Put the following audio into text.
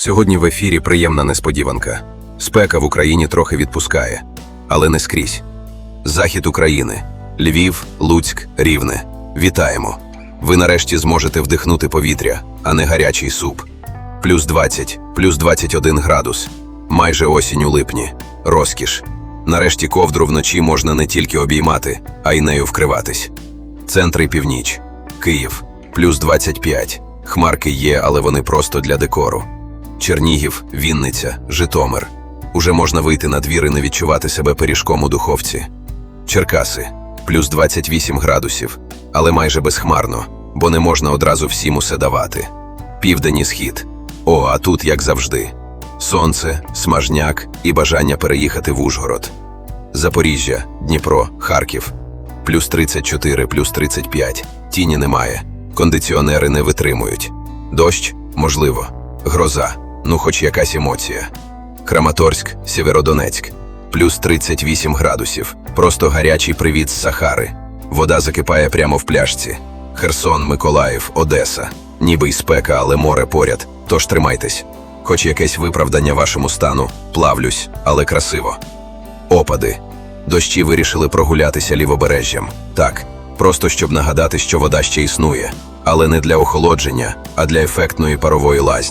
Сьогодні в ефірі приємна несподіванка. Спека в Україні трохи відпускає, але не скрізь. Захід України, Львів, Луцьк, Рівне. Вітаємо! Ви нарешті зможете вдихнути повітря, а не гарячий суп. Плюс 20, плюс 21 градус. Майже осінь у липні. Розкіш. Нарешті ковдру вночі можна не тільки обіймати, а й нею вкриватись. Центр і північ. Київ. Плюс 25. Хмарки є, але вони просто для декору. Чернігів, Вінниця, Житомир. Уже можна вийти на двір і не відчувати себе пиріжком у духовці. Черкаси плюс 28 градусів, але майже безхмарно, бо не можна одразу всім усе давати. Південь і схід. О, а тут, як завжди: сонце, смажняк і бажання переїхати в Ужгород. Запоріжжя, Дніпро, Харків. Плюс 34, плюс 35. Тіні немає. Кондиціонери не витримують. Дощ можливо. Гроза ну хоч якась емоція. Краматорськ, Сєвєродонецьк. Плюс 38 градусів. Просто гарячий привіт з Сахари. Вода закипає прямо в пляшці. Херсон, Миколаїв, Одеса. Ніби й спека, але море поряд. Тож тримайтесь. Хоч якесь виправдання вашому стану, плавлюсь, але красиво. Опади. Дощі вирішили прогулятися лівобережжям. Так, просто щоб нагадати, що вода ще існує, але не для охолодження, а для ефектної парової лазні.